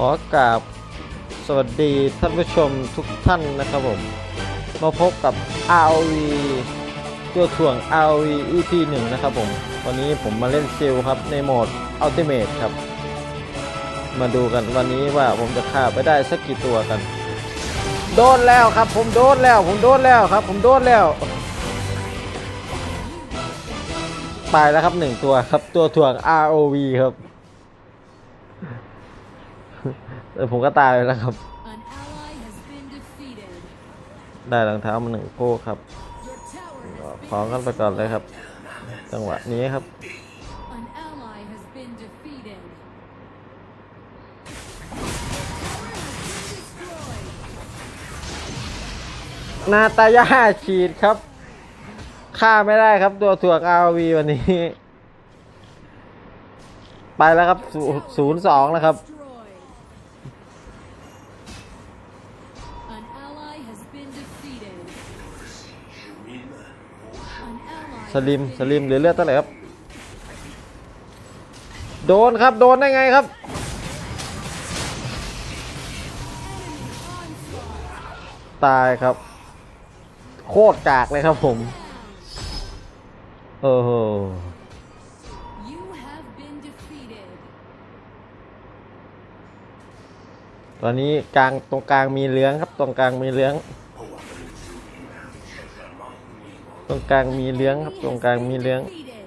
ขอกราบสวัสดีท่านผู้ชมทุกท่านนะครับผม มาพบกับ ROV ตัวถ่วง ROV EP 1 นะครับผม วันนี้ผมมาเล่นซิลครับในโหมด Ultimate ครับ มาดูกันวันนี้ว่าผมจะฆ่าไปได้สักกี่ตัวกัน โดนแล้วครับ ผมโดนแล้ว ผมโดนแล้วครับ ผมโดนแล้วตายแล้วครับหนึ่งตัวครับตัวถ่วง ROV ครับ เออผมก็ตายไปแล้วครับ An ally has been defeated. ได้รองเท้ามาหนึ่งคู่ครับ Your tower has พร้อมกันไปก่อนเลยครับ จังหวะนี้ครับ An ally has been defeated. นาตายาฉีดครับฆ่าไม่ได้ครับตัวถ่วง ROV วันนี้ ไปแล้วครับศูนย์สองแล้วครับ ลิมสลิมเหลือเลือดเท่าไหร่ครับ โดนครับโดนได้ไงครับ ตายครับ โคตรกากเลยครับผมโอ้โหตอนนี้กลางตรงกลางมีเหลืองครับ ตรงกลางมีเหลือง ตรงกลางมีเหลืองครับ ตรงกลางมีเหลือง Defeated.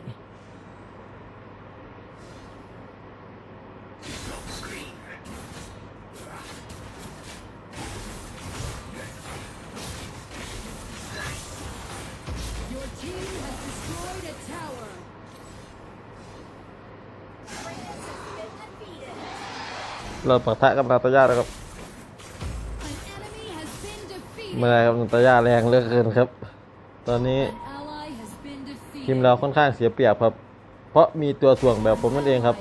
'Your team has destroyed a tower. เราปะทะกับนาตายาแล้วครับ An enemy has been defeated. ไม่ได้ครับนาตายาแรงเหลือกเกินครับ ตอนนี้ An ally has been defeated. ทีมเราค่อนข้างเสียเปรียบครับ เพราะมีตัวถ่วงแบบผมนั่นเองครับ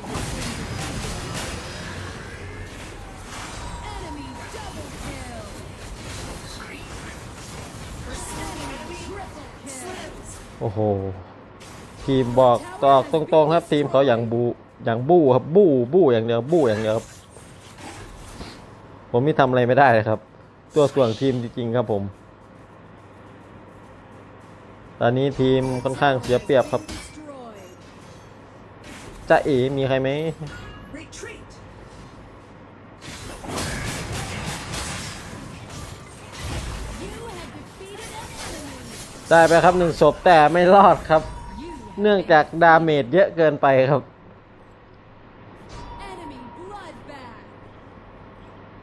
Enemy double kill. Enemy triple kill. โอ้โห ทีมบอกตอกตรงๆครับ ทีมเขาอย่างบูอย่างบู้ครับบู้บู้อย่างเดียวบู้อย่างเดียวครับผมนี่ทำอะไรไม่ได้เลยครับ ตัวส่วนทีมจริงๆครับผม ตอนนี้ทีมค่อนข้างเสียเปรียบครับจะเอ๋มีใครไหมได้ไปครับหนึ่งศพแต่ไม่รอดครับ เนื่องจากดาเมจเยอะเกินไปครับ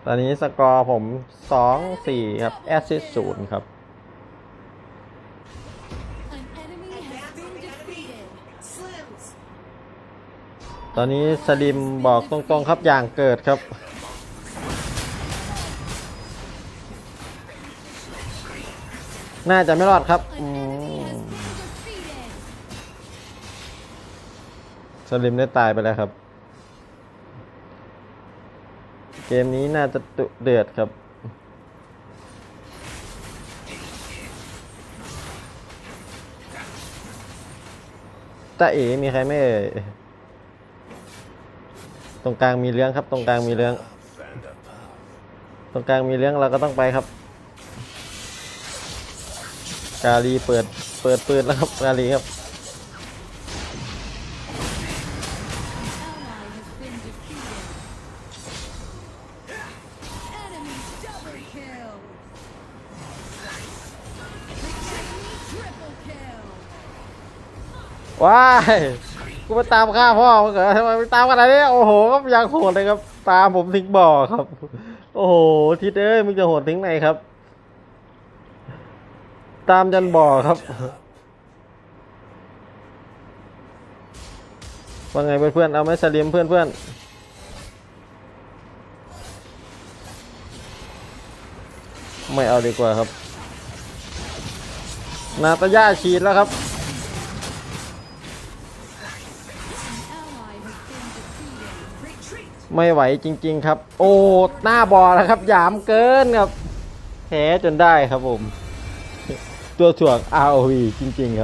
ตอนนี้สกอร์ผมสองสี่ครับ แอสซิสศูนย์ครับ ตอนนี้สลิมบอกตรงๆครับอย่างเกิดครับ น่าจะไม่รอดครับสลิมได้ตายไปแล้วครับ เกมนี้น่าจะดุเดือดครับตาเอ๋มีใครไม่เอ่ย ตรงกลางมีเรื่องครับ ตรงกลางมีเรื่องตรงกลางมีเรื่องเราก็ต้องไปครับ กาลีเปิดเปิดปืนแล้วครับกาลีครับว้าย กูไปตามฆ่าพ่อมึงเหรอทำไมไปตามขนาดนี้โอ้โหก็ยังโหดเลยครับ ตามผมถึงบ่อครับ โอ้โหทิดเอ้ยมึงจะโหดถึงไหนครับ ตามจันบ่อครับว่าไงเพื่อนๆเอาไหมสลิมเพื่อนๆไม่เอาดีกว่าครับ นาตาย่าฉีดแล้วครับ ไม่ไหวจริง ๆ ครับ โอ้หน้าบอแล้วครับ หยามเกินครับแพ้จนได้ครับผม ตัวถ่วง ROV จริง ๆ ครับ